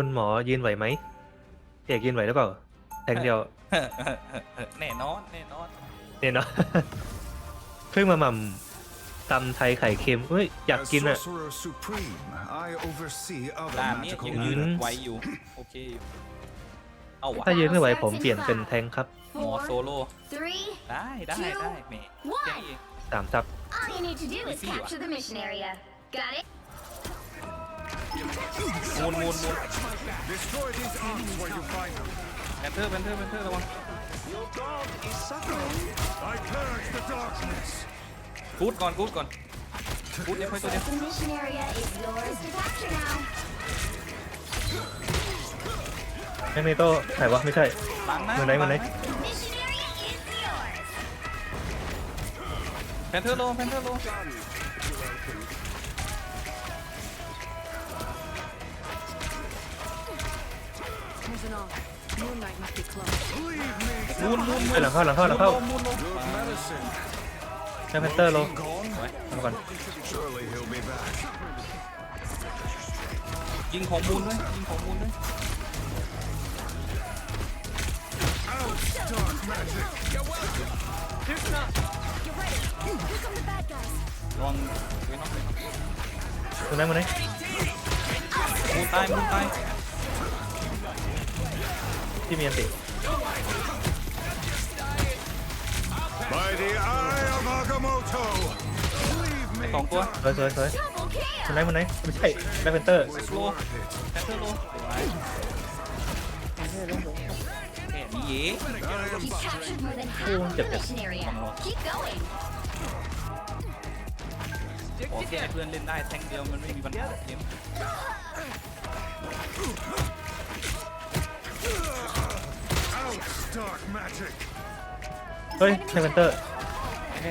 คุณหมอยืนไหวไหมเอกยืนไหวหรือเปล่าแทงเดียวแน่นอนแน่นอนเนี่ยเนาะเพิ่งมาหม่ำตำไทยไข่เค็มเฮ้ยอยาก As กินอะ Sorcerer Supreme, I oversee other ด่านนี้ magical ยังยืนอืมไวอยู่โอเคอยู่เอาวะถ้ายืนไม่ไหวผมเปลี่ยนเป็นแทงครับหมอโซ Four, โล่ three. ได้ได้ได้แหม่ One. แค่นี้เองสามซับ All you need to do is Easy, what? capture the mission area. Got it? มูนมูนมูน Destroy these arms where you find them. แพนเทอร์แพนเทอร์แพนเทอร์ระวัง I purge the darkness. กูดก่อนกูดก่อนกูดเดี๋ยวค่อยตัวเดียว The mission area is yours to capture now. แมกเนโต้ไหนวะไม่ใช่ หลังนะมือไหนมือไหน The mission area is yours. แพนเทอร์โลแพนเทอร์โลมูน มูนไปหลังเข้าหลังเข้าหลังเข้ามูนโล Good medicine. แมกแพนเตอร์ลง Gone? มาก่อน Surely he'll be back. ยิงของมูนด้วยยิงของมูนด้วย Out, dark magic. ระวังเว้นนอกเลยมือไหนมือไหนมูนตายมูนตาย ที่มีอันติ By the eye of Agamotto. Leave me สองตัวสวยสวยสวย Double มือไหน kill. มือไหนไม่ใช่แมกแพนเตอร์ โลแพนเทอร์โลแค่นี้เอง You captured more than half of the mission area. Keep going. ขอแค่ให้เพื่อนเล่นได้แทงเดียวมันไม่มีปัญหาเกม Out, dark magic. เฮ้ยแมกแพนเตอร์เ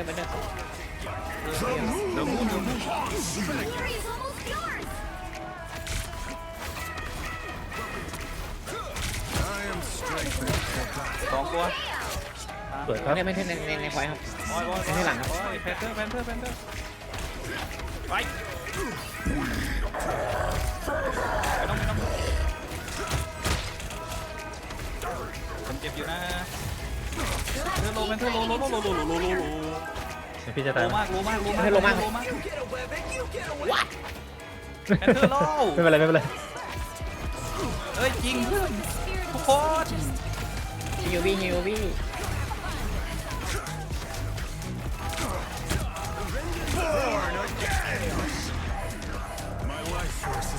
ดมูนเดมูน Victory is almost yours. I am strengthened for battle. สองตัวสวยครับไม่ใช่ในในในพอยต์ครับโอ้ยโอ้ยไม่ใช่หลังครับโอ้ยแพนเทอร์แพนเทอร์แพนเทอร์ไป จ็บอยู่นะเทอร์โลแพนเทอร์โลโลโลโลโลโลโลโลโลเดี๋ยวพี่จะตายมากโลมากโลมากโลมากโลมากแพนเทอร์โลไม่เป็นไรไม่เป็นไรเอ้ยจริงเพื่อนทุกคนฮิวบี้ฮิวบี้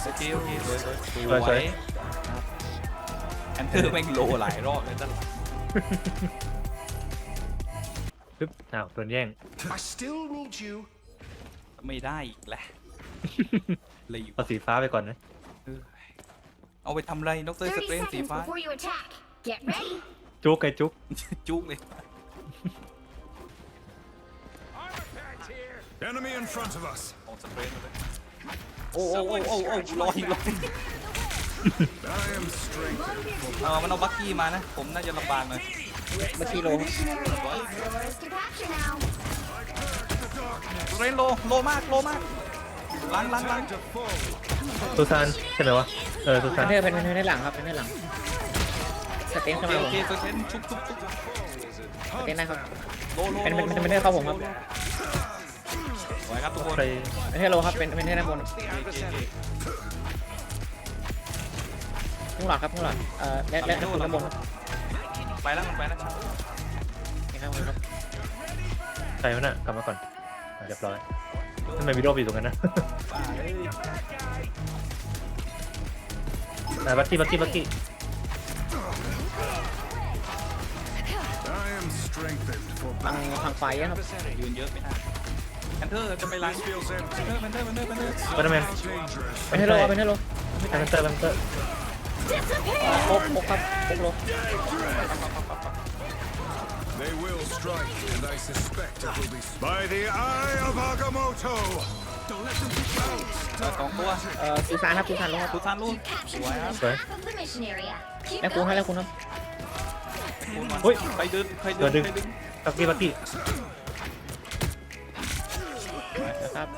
โอเคโอเคสวยสวยสวย เทอร์แม่งโลหลายรอบเลยตลอดปึ๊บอ้าวโดนแย่ง I still need you. ไม่ได้อีกแล้วเลยอยู่เอาสีฟ้าไปก่อนนะเออเอาไปทำไรนกเตอร์ส30เตรนสี seconds ฟ้า before you attack. Get ready. จุกไก่จุกจุกเลย Enemy in front of us. ของสเตรนมาเลยโอ้โอ้โอ้โอ้โอ้รออีกรออี ก I am strengthened for เอามันเอาบักกี้มานะ ผมน่าจะลำบากหน่อยเมื่อกี้โล The mission area is yours to capture now. สเตรนโลโลมากโลมากล้างล้างล้าง to fall. ซูซานใช่ไหมวะ เออซูซานเพื่อนเป็นเพื่อนหลังครับเป็นเพื่อนหลัง สเต็งโอเข้าเคมาโอผมเคสเตรนชุบชุบชุบสเต็งได้ครับ โลโลเป็นเป็นโลเป็นเพื่อนเข้าผมครับสวยครับทุกคนใครเป็นเพื่อนโลครับเป็นเป็นเพื่อนด้านบนโอเคโอเคโอเค พุ่งหลอดครับพุ่งหลอดเอ่อและและคุณด้านบนครับไปแล้วมันไปแล้วนี่ครับผมครับใครวะน่ะกลับมาก่อนอะเรียบร้อยทำไมมีโรบอยู่ตรงนั้นนะบ้าเลยอะบักกี้บักกี้บักกี้ I am strengthened for ทางทางไฟอะครับยืนเยอะไม่ได้แพนเทอร์จะไปล้าง This feels แพ empty. นเทอร์แพนเทอร์แพนเทอร์แพนเทอร์สไปเดอร์แมน Dangerous. เป็นเพื่อนโลเป็นเพื่อนโลแพนเตอร์แพนเตอร์ โอ๊กโอ๊กครับโอ๊กโล They will strike, and I suspect it will be by the eye of Agamotto. Don't let them get out. เออสองตัวเอ่อซูซานครับซูซานโลครับทุกท่านลูก You captured Wow. more than half of the mission area. Keep แล้วคุณให้ going. แล้วคุณครับ คูณมันเฮ้ยใครดึงใครเดี๋ดึยวงดึงใครดึงบักกี้บักกี้นะครับ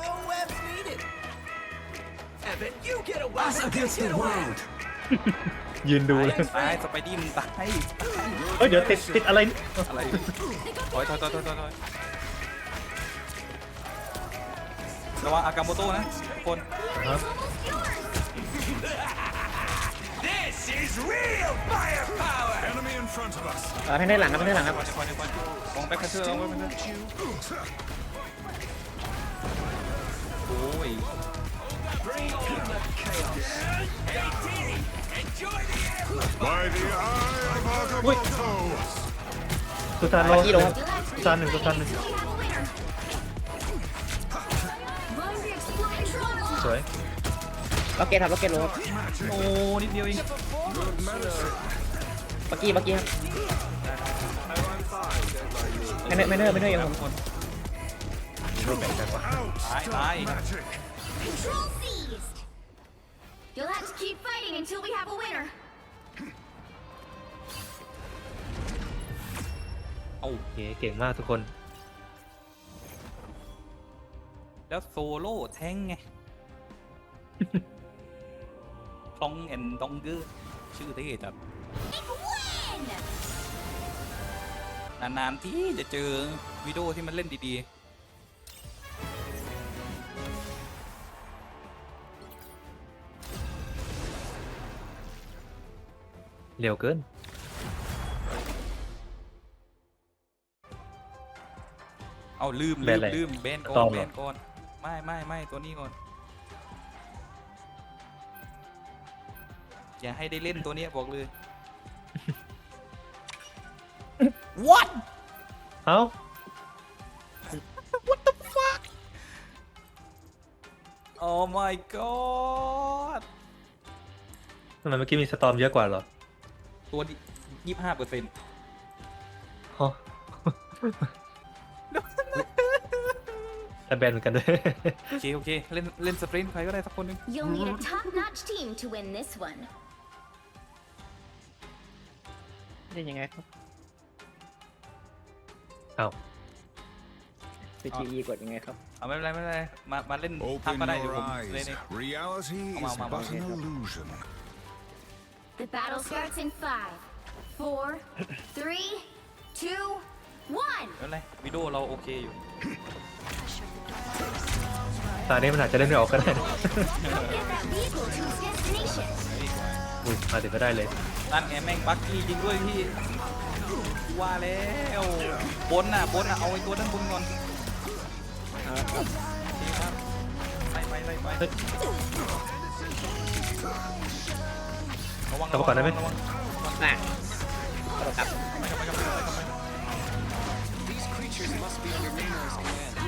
Us against the world. ยืนดูเลยตายสไปดี้มึงตายเฮ้ยเดี๋ยวติดติดอะไรอะไรถอยถอยถอยถอยถอยถอยระวังอากาโมโต้นะทุกคนครับ This is real firepower! Enemy in front of us. เอ่อแพนเทอร์หลังครับแพนเทอร์หลังครับคอยคอยคอยมองแบ็คแพนเทอร์มองแบ็คแพนเทอร์โอ้ย By the eye of Agamotto! สุสานรอเมื่อกี้ลงครับสุสานหนึ่งสุสานหนึ่งสวยล็อกเก็ตครับล็อกเก็ตลงครับโอ้นิดเดียวเองบักกี้บักกี้ครับแพนเทอร์แพนเทอร์แพนเทอร์ยังผมตายตาย Magic! Control seized. You'll have to keep fighting until we have a winner. เอ้าโอเคเก่งมากทุกคน แล้วโซโล่แทงไง ทองแอนดองเกอร์ชื่อเท่จัด Win! นานๆที่จะเจอวิดีโอที่มันเล่นดี เร็วเกินๆเอาลืมแบลืนมอะไรลืมแบนก่ตออนงแบเหรอนก่อนไม่ไม่ไม่ตัวนี้ก่อน อย่าให้ได้เล่นตัวเนี้ยบอกเลย What เอ้า Oh my god ทำไมเมื่อกี้มีสตอมเยอะกว่าเหรอ ตัวยี่ห้าเปอร์เซ็นต์ฮะแต่แบนเหมือนกันด้วย โอเค โอเค เล่น เล่นสปรินต์ใครก็ได้สักคนหนึง You'll need a top-notch team to win this one. เล่นยังไงครับเอ้า CTE กดยังไงครับ เอาไม่เป็นไรไม่เป็นไรมา มาเล่นทัก Open ก็ได้เดี๋ยว your ผมเล่น eyes. เอง Reality Come on, is come on, but an come on. illusion. The battle starts in five, four, three, two, one. ไม่เป็นไรวิดีโอเราโอเคอยู่ ตานี้มันอาจจะเล่นไม่ออกก็ได้นะ Get that vehicle to its destination. อุ้ยมาถึงก็ได้เลย นั่นไงแม่งบักกี้จริงด้วยพี่ว่าแล้วบนน่ะบนน่ะเอาไอ้ตัวด้านบนก่อนเอาละครับดีครับไล่ไปไล่ไปเฮ้ย ระวังกลับมาก่อนได้ไหม ระวังน่ะกระโดดกลับไม่กลับไม่กลับไม่กลับไม่กลับ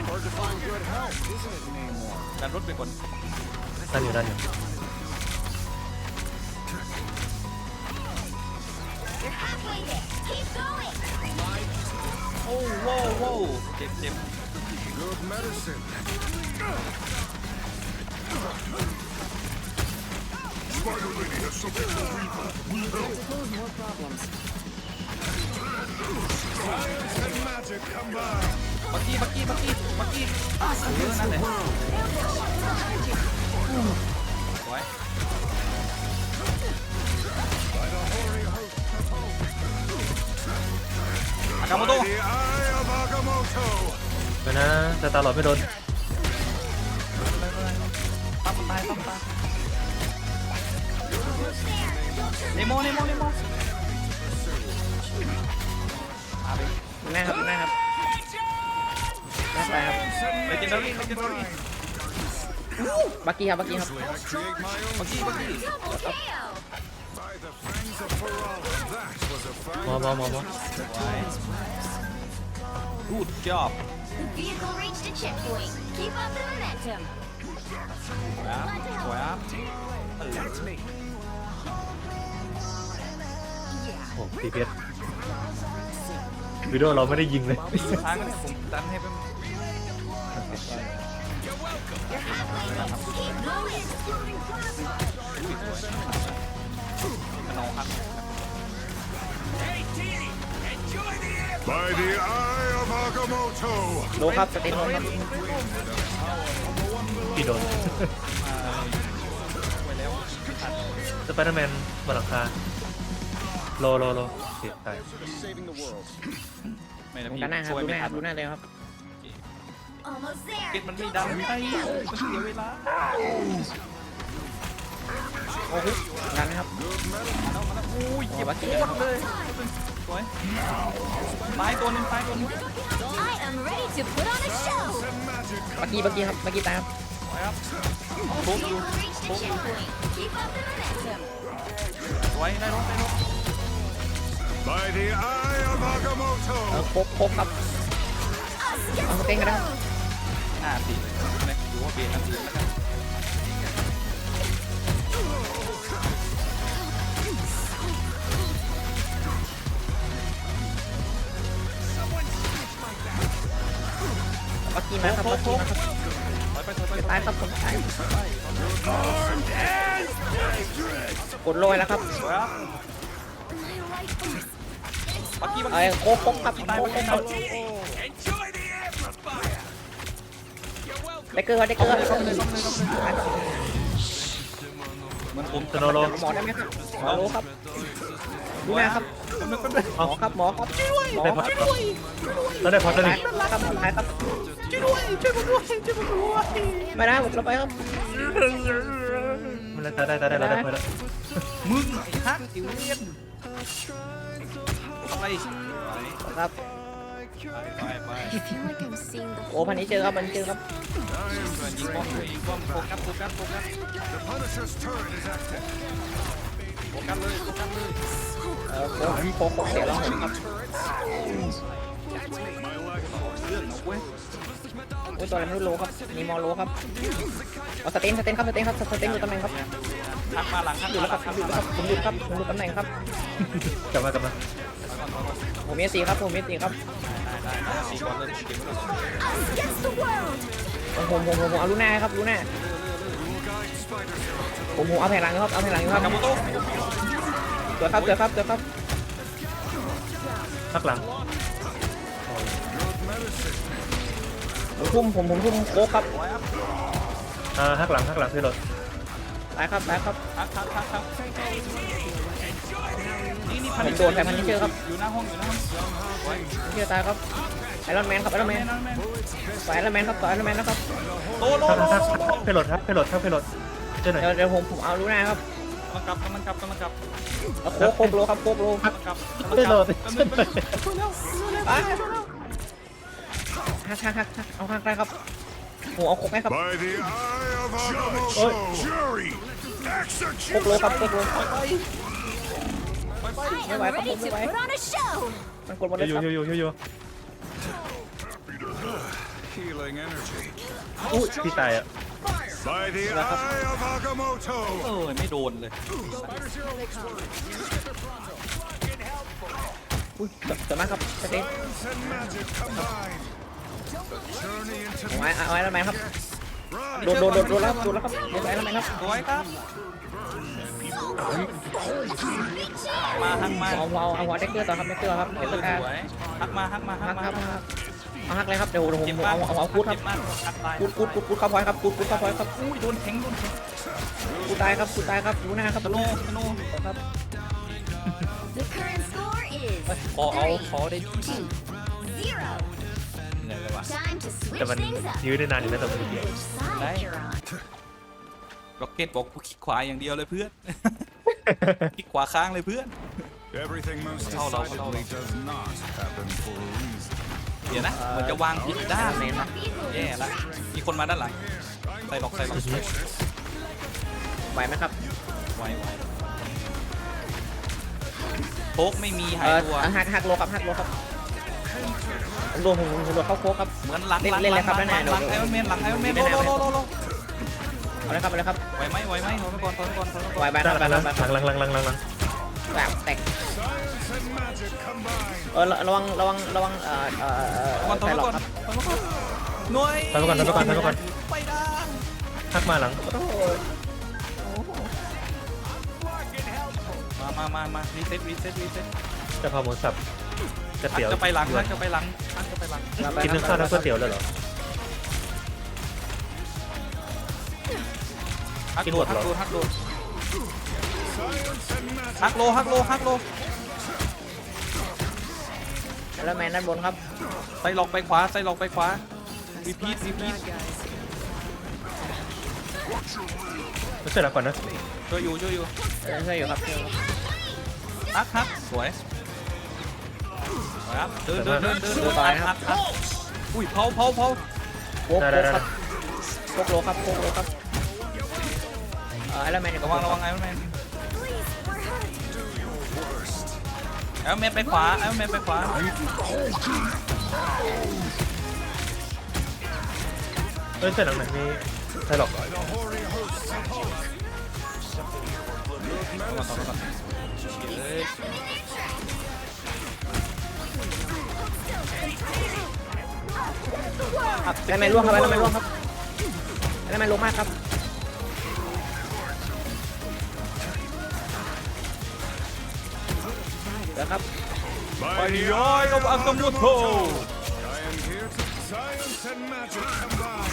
Hard to find good health, isn't it, Namor? ดันรถไปก่อนนั่นอยู่นั่นอยู่ You're halfway there. Keep going. โอ้โว้โว้เจ็บเจ็บ Good medicine. บักกี้บักกี้บักกี้บักกี้เออนั่นแหละสวยอากาโม By โต the eye of Agamotto. ไปนะสตาร์ลอดไม่โดนปั๊มตายปั๊มตาย เนโมเนโมเนโมมาเลย หน้าครับหน้าครับหน้าไปครับ เลเจนดารี่เลเจนดารี่ บักกี้ครับบักกี้ครับ Usually I create my own บักกี้บักกี้ Double KO. by the fangs of Pharrell. That was a มอ fine มอมอมอ กูดจ็อบ The vehicle reached a checkpoint. Keep up the momentum. สวยครับ สวยครับโอ้พีเสวิดีโอเราไม่ได้ยิงเลยอยู่ทางกันผมดันให้เป็น You're halfway there. Keep going. อุ้ยสวยขนองครับ By the eye of Agamotto. โลครับสเตนโลครับ พี่โดน ไปแล้วสไปเดอร์แมนบนหลังคาโลโลโลโอเคตาย ไม่นะตรงพี่ด้านหน้าครับช่วยดูหไม่น้าคทัรันบดูหน้าเลยครับ Almost there. เก็ตมันไม่ดันไปมันเสียเวลาโอ้โหดันนะครับมาแล้วมาแล้วอุ้ยโอ้เจ็บบักกี้ปวนะดครับเลยสวยตายตัวหนึงตายตัวหนึง I am ready to put on a show. บักกี้บักกี้ครับบักกี้ตายครับ สวยครับทุบอยู่ Reach the checkpoint. Keep up the momentum. สวยได้รถได้รถ By the eye of เออ Agamotto! โคกโคกครับ Us เอา gets สเต็งกันนะครับห้าสี่นะดูว่าเบนอันสี่แล้วกันบักกี้มาครับบักกี้มาครับ ตายครับผมตายกดโรยแล้วครับสวยครับปักกี้ปักเอ้โคกโคกครับโคไปกเลโคยกคครับเด็กเกอร์เด็กเกอร์ครับมันผมสโนโลหมอได้ไหมครับหมอครับดูหน้าครับ หมอครับหมอครับช่วยหมอได้คพอรับดแล้วได้พอดแล้ตายนี่ครับตายครับช่วยด้วยช่วยผมด้วยช่วยผมด้วยไม่ได้ผมเราไปครับมันได้ได้ได้ได้ได้พอแล้วมึงไอ้ฮักไอ้เวียนไรครับไปไป I feel like I'm seeing the โอ้พันนี้เจอครับพันนี้เจอครับยิงบอมยิงบอมโฟกัสโฟกัสโฟกัส The Punisher's turret is active. โฟกัสเลยโฟกัสเลย เออโค้งโค้งโค้งเสียแล้วผมครับ My life force. เรื่องนะเว้ยโอ้ยตัวอะไรไม่รู้โลครับ มีมอโลครับเอาสเตนสเตนครับสเตนครับสเตนอยู่ตำแหน่งครับทักมาหลังทักหยุดมาแล้วหคลัรับงทักผมหยุดแล้วครับผมหยุดครับผมหยุดตำแหน่งครับกลับมากลับมาผมมีสีครับผมมีสีครับได้ได้ได้สี่ก่อนเลยเก็บไว้ก่อน us gets the world. ผมผมผมผมเอาลูน่าครับลูน่า Guide Spider Zero to the ผมผมเอาแผ่นหลังครับเอาแผ่นหลังครับกาโมโต้เกิดครับเกิดครับเกิดครับพักหลัง good medicine. ผมทุ่มผมผมทุ่มโค้กครับอ่าพักหลังพักหลังพี่รถตายครับตายครับทักทักทักทักนี่นี่ผมโดนแต่พันนี้เจอครับอยู่หน้าห้องอยู่หน้าห้องไว้เชื่อตายครับไอรอนแมนครับไอรอนแมนแม่นั่นแม่ต่อไอรอนแมนครับต่อไอรอนแมนนะครับโตโลทักโลทักพี่รถทักพี่รถทักพี่รถเจ้าหน่อยเดี๋ยวเดี๋ยวผมผมเอาลูน่าครับกำลังกลับกำลังกลับกำลังกลับเอาโค้กโค้กโลครับโค้กโลกำลังกลับพี่รถฮักฮักฮักฮักเอาฮักได้ครับผมเอาโค้กให้ครับ By the eye of Agamotto! Jury! โค้กโล Execute! ครับโค้กโล I am Bye-bye, ready to bye-bye. put on a show. มันกดหมดอเลยยู่ครับอยู่อยู่อยู่อยู่ Healing energy. อุ้ยพี่ตายอะ By the eye of Agamotto! เออไม่โดนเลยอุ้ยเกิดเกิดมากครับสเตน Science and magic combined. The journey into ผมเอาเอาไอรอนแมนครับ Run! โดนโดนโดนโดนแล้วโดนแล้วครับโดนไอรอนแมนครับสวยครับ มาหักมาเอาเอาเอาหัวเด็กเกอร์ต่อครับเด็กเกอร์ครับเอเด็กเกออร์การสวยหักมาหักมาหัฮักกมาครับเอาฮักเลยครับเดี๋ยวผมเจ็บผมมากเอาเอาเอาคูดครับเจ็บมากหักตายคูดคูดคูดคูดเข้าพอยครับคูดคูดเข้าพอยครับอุ้ยโดนแข็งโดนแข็งคูดตายครับคูดตายครับดูหน้าครับสโนว์สโนว์ครับ The current score is ขอเอาขอได้ที่ two, zero. เหนื่อยเลยวะ Time to switch แต่มัน things up. ยื้อได้นานอยู่นะแต่มันเดียว Which side you're on? ร็อกเก็ตบอกกูคลิกขวาอย่างเดียวเลยเพื่อน คลิกขวาค้างเลยเพื่อน Everything most Hold on, hold on. decidedly does not happen for a reason. เดี๋ยวนะมันจะวางผิดด้านเลยนะแย่ละมีคนมาด้านหลังใส่หลอกใส่หลอกไหวไหมครับไวไวโป๊กไม่มีเอหายอตัว หักหักโลครับหักโลครับผมโดนผมผมโดนเข้าโค้กครับ เหมือนหลังเล่นหลังเล่นหเลลัยงครับหลังด้านในหลังเดี๋ไอยวรอนแมนหลังไอรอนแมนเล่โลนโลแนวโลโล โลเอาเลยครับเอาเลยครับไหวไหมไหวไหมถอยมาก่อนถอยมาก่อนถอยมาก่ไหวอนไปหคลัรับงไปหครับไปครับลังหลังหลังหลังหลังแบบแตก Science and magic combined. เออระวังระวังระวังเอ่อเอ่อเอ่อถอยใส่มาหลอก่อกนครับถอยมาก่อนหน่วยถอยมาก่อนถอยมาก่อนถอยมาก่อนไปได้พักมาหลังโอ้โหมามามามารีเซ็ตรีเซ็ตรีเซ็ตจะพาหมูสับจะเตี๋ยวจะไปหลังนะจะไปหลังจะไปหลัง กินทั้งข้าวทั้งก๋วยเตี๋ยวเลยเหรอ ฮักกินโดหมดดเหรฮัอกโดดฮักโดด Science and magic. ฮักโลฮักโลฮักโลแล้วแมนด้านบนครับไซลอกไปขวาไซลอกไปขวารีพีทรีพีทไม่ใช่แล้วก่อนนะช่วยอยู่ช่วยอยู่เออช่วยอยู่ครับช่วยอยู่ฮักฮักสวยสวยครับเดินเดินเดินเดินเดินต่อฮัยกนะคฮัรับกฮักอุ้ยเผาเผาเผาโคกโคกครับโคกโลครับโคกโลครับ เออแล้วแมนอยู่ระวังระวังไอ้แมน Please, we're hurt. ไอ้แมนไปขวาไอ้แมนไปขวาเอ้ยเสร็จหลังไหนมีไทยหรอก By the hoary hosts of Hulk. Good medicine. เอ้ยครับแล้วแมนล่วงครับแล้วแมนล่วงครับแล้วแมนลงมากครับ เดี๋ยวครับ By the eye of Agamotto. I am here to science and magic combine.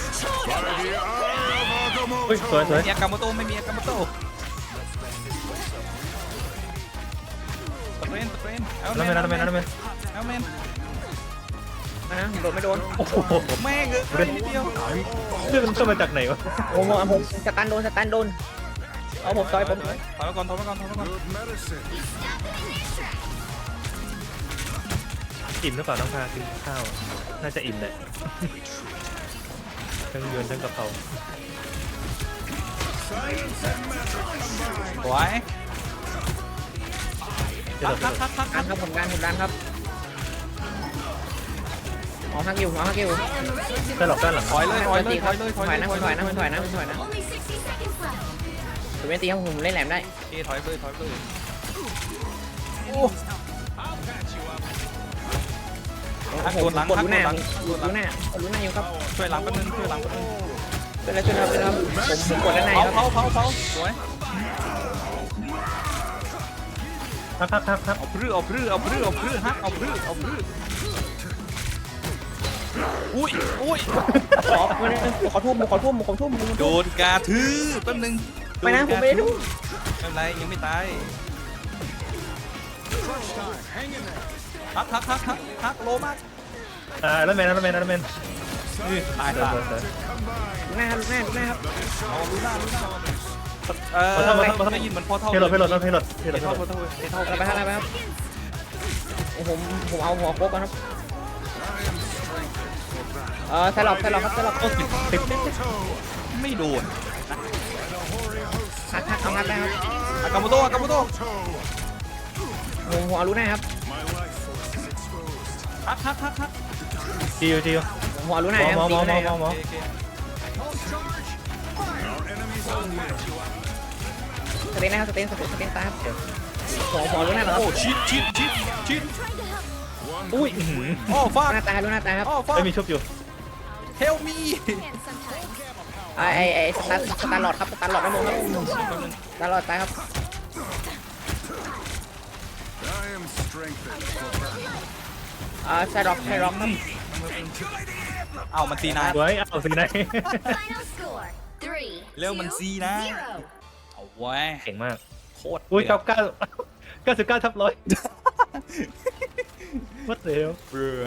By the eye of เฮ้ยสวยส Agamotto. วยมีอากาโมโตไม่มีอากาโมโตสเปรนสเปรนเอาแล้วแมนแล้วแมนแล้วแมนเอาแมนมานะโดนไม่โดนโอ้โหแม่งเอ้ยนิดเดียวเรื่องมันเข้ามาจากไหนวะผมผมผมสตันโดนสตันโดนเอาผมซอยผมถอยมาก่อนถอยมาก่อนถอยมาก่อน Good medicine. อิ่มหรือเปล่าน้องพากินข้าวน่าจะอิ่มแหละทั้งยวนทั้งกะเพรา Science and magic combine. สวยเดี๋ยวพัเรากพักพักพักดันครับผมดันผมดันครับหมอฮักอยู่หมอฮักอยู่ไทยหรอกด้านหลังถอยเลยถอยเลยถอยเลยถถออยยเลยนะถอยนะถอยนะถอยนะ Only 60 seconds left. ผมไม่ตีครับผมเล่นแหลมได้เอถอยเลยถอยเลย ฮักโดนหลังกดฮักรู้โดหน้านหลังรู้หน้ารู้หน้าอยู่ครับช่วยหลังแป๊บนึงช่วยหลังแป๊บนึงช่วยแล้วช่วยแล้วช่วยแล้วผมผมกดด้านในเผาครับเผาเผาเผาสวยพักพักพักพักเอาพรื้เอาพรื้เอาพรื้เอาพรื้ฮักเอาพรื้เอาพรื้อุ้ยอุ้ยขอขอทุ่มขอทุ่มขอทุ่มโดนกาทือแป๊บนึงไม่นะผมไม่ได้ดูไม่เป็นไรยังไม่ตาย ฮักฮักฮักฮักฮักโลมากอ่าแล้วแมนแล้วแมนแล้วแมนอื้อตายเดี๋ยวตายเดี๋ยวเดี๋ยวรู้หน้ารู้หน้ารู้หน้าครับเอาลูน่าลูน่าเออขอโทษขอโทษขอโทษได้ยินเหมือนพอเท่าเพลโลเพลโลเพลโลเพลเทโลเท่าเทเท่าเทเท่าอะไรไปอะไรไปครับผมผมเอาหัวโคกก่อนครับเออใส่หลอกใส่หลอกครับใส่หลอกโอ้สิบสิบไม่โดนหักหักเอาหักได้ครับอากาโมโตอากาโมโตผมผมเอารู้หน้าครับ exposed. ฮักฮักฮักฮักจิวจิวผมเอารู้หน้าครับมอมตีอรู้หมน้าอครับมอโอเค Our enemies are near. สเตนนะครับสเตนสเตนสเตนตาครับหัวหัวรู้หน้าเหรอครับโอ้ชิดชิดชิดชิดอุ้ยอื้อหือโอ้ฟาดหน้าตารู้หน้าตาครับโอ้ฟาดไม่มีชุบอยู่เฮลมี And sometimes. ไอไอไอสตาร์สตาร์หลอดครับสตาร์หลอดได้หมดครับสตาร์หลอดตายครับ อ่าใส่ร็อกใส่ร็อกครับเอามันตีนาย สวยเอาสิไหน Final score. Three. เร็วมัน two, ซีนะ Zero. เอาไว้เก่งมาก โคตรอุ้ยเก้าเก้าเก้าสิบเก้าทับร้อยวัดเซลเบลอ